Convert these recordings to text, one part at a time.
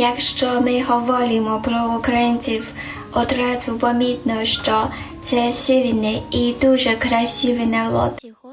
Якщо ми говоримо про українців, одразу помітно, що це сильний і дуже красивий народ.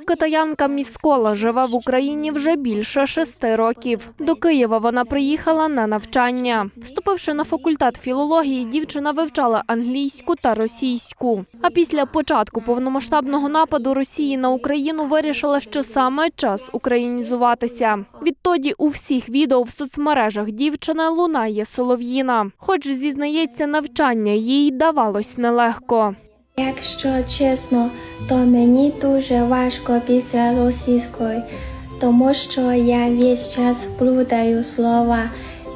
Китаянка Міскола живе в Україні вже більше шести років. До Києва вона приїхала на навчання. Вступивши на факультет філології, дівчина вивчала англійську та російську. А після початку повномасштабного нападу Росії на Україну вирішила, що саме час українізуватися. Відтоді у всіх відео в соцмережах дівчина лунає солов'їна. Хоч зізнається, навчання їй давалось нелегко. Якщо чесно, то мені дуже важко після російської, тому що я весь час плутаю слова,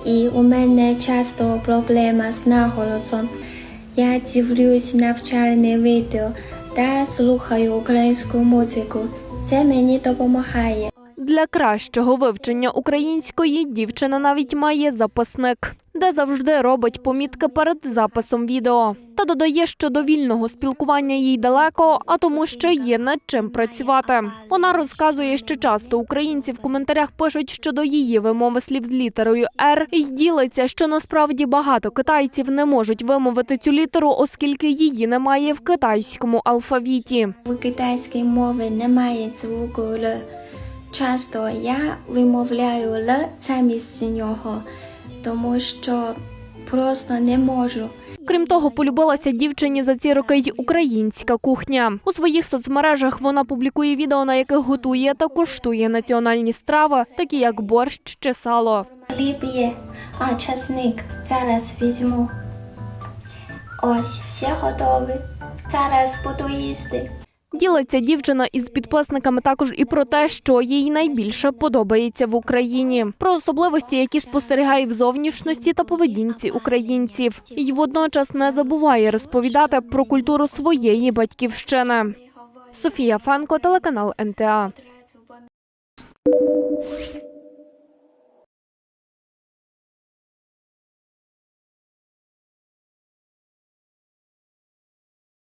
і у мене часто проблема з наголосом. Я дивлюсь навчальне відео та слухаю українську музику. Це мені допомагає. Для кращого вивчення української дівчина навіть має записник, де завжди робить помітки перед записом відео. Та додає, що до вільного спілкування їй далеко, а тому ще є над чим працювати. Вона розказує, що часто українці в коментарях пишуть щодо її вимови слів з літерою «Р» і ділиться, що насправді багато китайців не можуть вимовити цю літеру, оскільки її немає в китайському алфавіті. В китайській мові немає звуку Л. Часто я вимовляю Л замість нього, тому що просто не можу. Крім того, полюбилася дівчині за ці роки й українська кухня. У своїх соцмережах вона публікує відео, на яких готує та куштує національні страви, такі як борщ чи сало. Хліб є, а часник зараз візьму. Ось, все готове. Зараз буду їсти. Ділиться дівчина із підписниками також і про те, що їй найбільше подобається в Україні, про особливості, які спостерігає в зовнішності та поведінці українців, і водночас не забуває розповідати про культуру своєї батьківщини. Софія Фанко, телеканал НТА.